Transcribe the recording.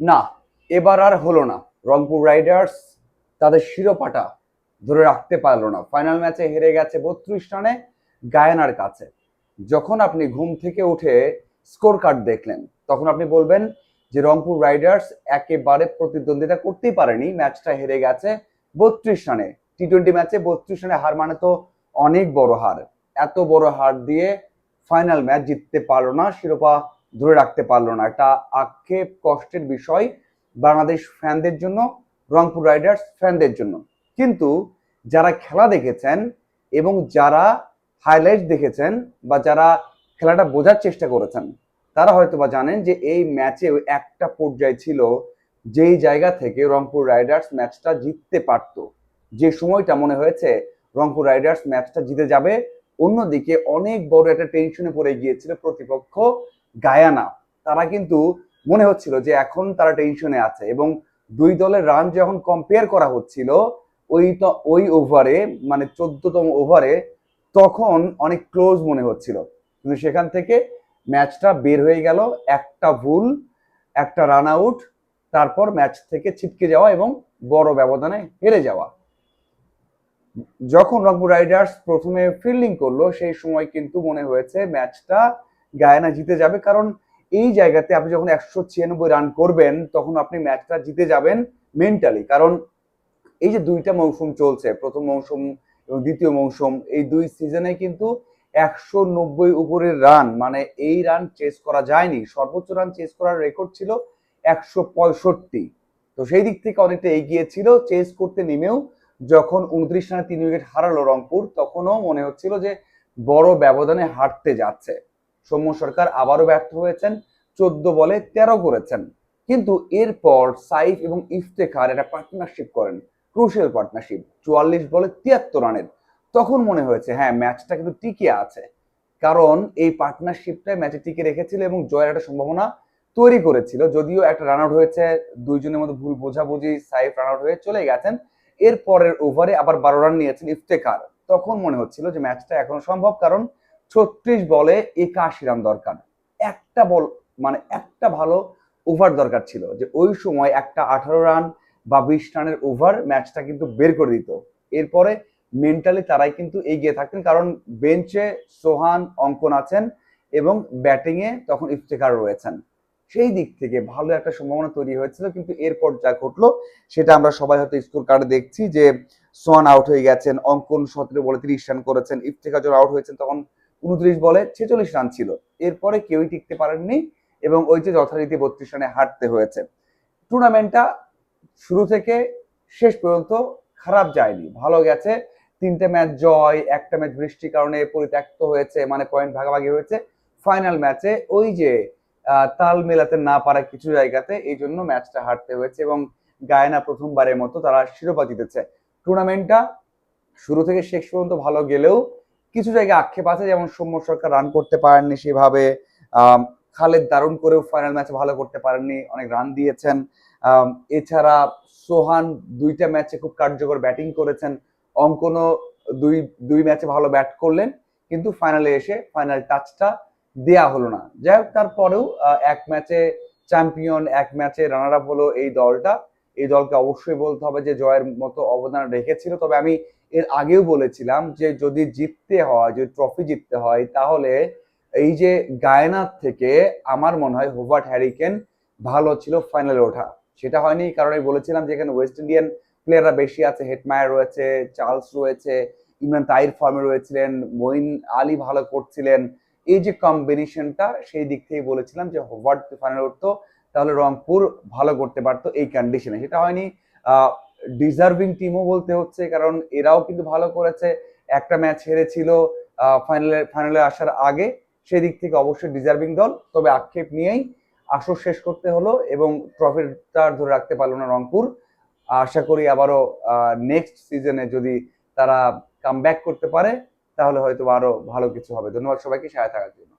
না, এবার আর হলো না। রংপুর রাইডার্স তাদের শিরোপাটা ধরে রাখতে পারল না। ফাইনাল ম্যাচে হেরে গেছে বত্রিশ রানে গায়ানার কাছে। যখন আপনি ঘুম থেকে উঠে স্কোর কার্ড দেখলেন, তখন আপনি বলবেন যে রংপুর রাইডার্স একেবারে প্রতিদ্বন্দ্বিতা করতেই পারেনি। ম্যাচটা হেরে গেছে বত্রিশ রানে। টি টোয়েন্টি ম্যাচে বত্রিশ রানে হার মানে তো অনেক বড় হার। এত বড় হার দিয়ে ফাইনাল ম্যাচ জিততে পারল না শিরোপা ধরে রাখতে পারল না। একটা আক্ষেপ কষ্টের বিষয় বাংলাদেশ ফ্যানদের জন্য, রংপুর রাইডার্স ফ্যানদের জন্য। কিন্তু যারা খেলা দেখেছেন এবং যারা হাইলাইট দেখেছেন বা যারা খেলাটা বোঝার চেষ্টা করেছেন, তারা হয়তো বা জানেন যে এই ম্যাচে একটা পর্যায়ে ছিল যেই জায়গা থেকে রংপুর রাইডার্স ম্যাচটা জিততে পারতো। যে সময়টা মনে হয়েছে রংপুর রাইডার্স ম্যাচটা জিতে যাবে, অন্যদিকে অনেক বড় একটা টেনশনে পড়ে গিয়েছিল প্রতিপক্ষ গায়ানা, তারা কিন্তু মনে হচ্ছিল যে এখন তারা টেনশনে আছে এবং দুই দলের রান যখন কম্পেয়ার করা হচ্ছিল, ওই তো, ওই ওভারে মানে চোদ্দতম ওভারে তখন অনেক ক্লোজ মনে হচ্ছিল। কিন্তু সেখান থেকে ম্যাচটা বের হয়ে গেল, একটা ভুল, একটা রান আউট তারপর ম্যাচ থেকে ছিটকে যাওয়া এবং বড় ব্যবধানে হেরে যাওয়া। যখন রংপুর রাইডার্স প্রথমে ফিল্ডিং করল, সেই সময় কিন্তু মনে হয়েছে ম্যাচটা গায়ানা জিতে যাবে। কারণ এই জায়গাতে আপনি যখন একশো ছিয়ানব্বই রান করবেন, তখন আপনি ম্যাচটা জিতে যাবেন মেন্টালি কারণ এই যে দুইটা মৌসুম চলছে, প্রথম মৌসুম এবং দ্বিতীয় মৌসুম, এই দুই সিজনে কিন্তু একশো নব্বই উপরের রান মানে এই রান চেস করা যায়নি। সর্বোচ্চ রান চেস করার রেকর্ড ছিল একশো পঁয়ষট্টি। তো সেই দিক থেকে অনেকটা এগিয়ে ছিল চেস করতে নেমেও যখন উনত্রিশ রানে তিন উইকেট হারালো রংপুর, তখনও মনে হচ্ছিল যে বড় ব্যবধানে হারতে যাচ্ছে। সৌম্য সরকার আবারও ব্যর্থ হয়েছেন, চোদ্দ বলে তেরো করেছেন। কিন্তু এরপর সাইফ এবং ইফতেখার একটা পার্টনারশিপ করেন ক্রুশিয়াল পার্টনারশিপ চুয়াল্লিশ বলে তিয়াত্তর রানের। তখন মনে হয়েছে হ্যাঁ ম্যাচটা কিন্তু টিকে আছে। কারণ এই পার্টনারশিপটা ম্যাচে টিকে রেখেছিল এবং জয়ের একটা সম্ভাবনা তৈরি করেছিল। যদিও একটা রান আউট হয়েছে, দুইজনের মধ্যে ভুল বোঝাবুঝি, সাইফ রান আউট হয়ে চলে গেছেন। এর পরের ওভারে আবার বারো রান নিয়েছেন ইফতেখার। তখন মনে হচ্ছিল যে ম্যাচটা এখনও সম্ভব, কারণ ছত্রিশ বলে একাশি রান দরকার। একটা বল মানে একটা ভালো ওভার দরকার ছিল যে ওই সময় একটা আঠারো রান বা বিশ রানের ওভার ম্যাচটা কিন্তু বের করে দিত। এরপরে মেন্টালি তারাই কিন্তু এগিয়ে থাকতেন কারণ বেঞ্চে সোহান, অঙ্কন আছেন এবং ব্যাটিংয়ে তখন ইফতেখার রয়েছেন। সেই দিক থেকে ভালো একটা সম্ভাবনা তৈরি হয়েছিল কিন্তু এরপর যা ঘটলো সেটা আমরা সবাই হয়তো স্কোর কার্ডে দেখছি যে সোহান আউট হয়ে গেছেন, অঙ্কন সতেরো বলে তিরিশ রান করেছেন, ইফতেখার যখন আউট হয়েছেন তখন উনত্রিশ বলে ছেচল্লিশ রান ছিল। এরপরে কেউই টিকতে পারেননি এবং ওই যে যথারীতি বত্রিশ রানে হারতে হয়েছে। টুর্নামেন্টটা শুরু থেকে শেষ পর্যন্ত খারাপ যায়নি। ভালো গেছে। তিনটে ম্যাচ জয়, একটা ম্যাচ বৃষ্টির কারণে পরিত্যক্ত হয়েছে মানে পয়েন্ট ভাগাভাগি হয়েছে। ফাইনাল ম্যাচে ওই যে তাল মেলাতে না পারা কিছু জায়গাতে এই জন্য ম্যাচটা হারতে হয়েছে এবং গায়না প্রথমবারের মতো তারা শিরোপা জিতেছে। টুর্নামেন্টটা শুরু থেকে শেষ পর্যন্ত ভালো গেলেও কিছু জায়গায় আক্ষেপ আছে, যেমন সৌম্য সরকার রান করতে পারেননি সেভাবে। খালেদ দারুণ করেও ফাইনাল ম্যাচে ভালো করতে পারেননি, অনেক রান দিয়েছেন। এছাড়া সোহান দুইটা ম্যাচে খুব কার্যকর ব্যাটিং করেছেন। অঙ্কনও দুই দুই ম্যাচে ভালো ব্যাট করলেন, কিন্তু ফাইনালে এসে ফাইনাল টাচটা দেয়া হলো না। যাই হোক, তারপরেও এক ম্যাচে চ্যাম্পিয়ন এক ম্যাচে রানার আপ হলো এই দলটা। এই দলকে অবশ্যই বলতে হবে যে জয়ের মতো অবদান রেখেছিল। তবে আমি এর আগেও বলেছিলাম যে যদি জিততে হয়, যদি ট্রফি জিততে হয়, তাহলে এই যে গায়নার থেকে আমার মনে হয় হোভার্ট হ্যারিকেন ভালো ছিল ফাইনালে ওঠা। সেটা হয়নি কারণ আমি বলেছিলাম যে এখানে ওয়েস্ট ইন্ডিয়ান প্লেয়াররা বেশি আছে, হেটমায়ার রয়েছে, চার্লস রয়েছে, ইমরান তাইর ফর্মে রয়েছিলেন, মঈন আলী ভালো করছিলেন। এই যে কম্বিনেশনটা সেই দিক থেকে বলেছিলাম যে হোভার্ট ফাইনালে উঠতো। তাহলে রংপুর ভালো করতে পারতো এই কন্ডিশনে সেটা হয়নি ডিজার্ভিং টিমও বলতে হচ্ছে, কারণ এরাও কিন্তু ভালো করেছে। একটা ম্যাচ হেরেছিল ফাইনালে ফাইনালে আসার আগে সেই দিক থেকে অবশ্যই ডিজার্ভিং দল। তবে আক্ষেপ নিয়েই আসর শেষ করতে হলো এবং ট্রফিটা ধরে রাখতে পারল না রংপুর। আশা করি আবারও নেক্সট সিজনে যদি তারা কাম করতে পারে, তাহলে হয়তো আরও ভালো কিছু হবে। ধন্যবাদ সবাইকে সাথে থাকার জন্য।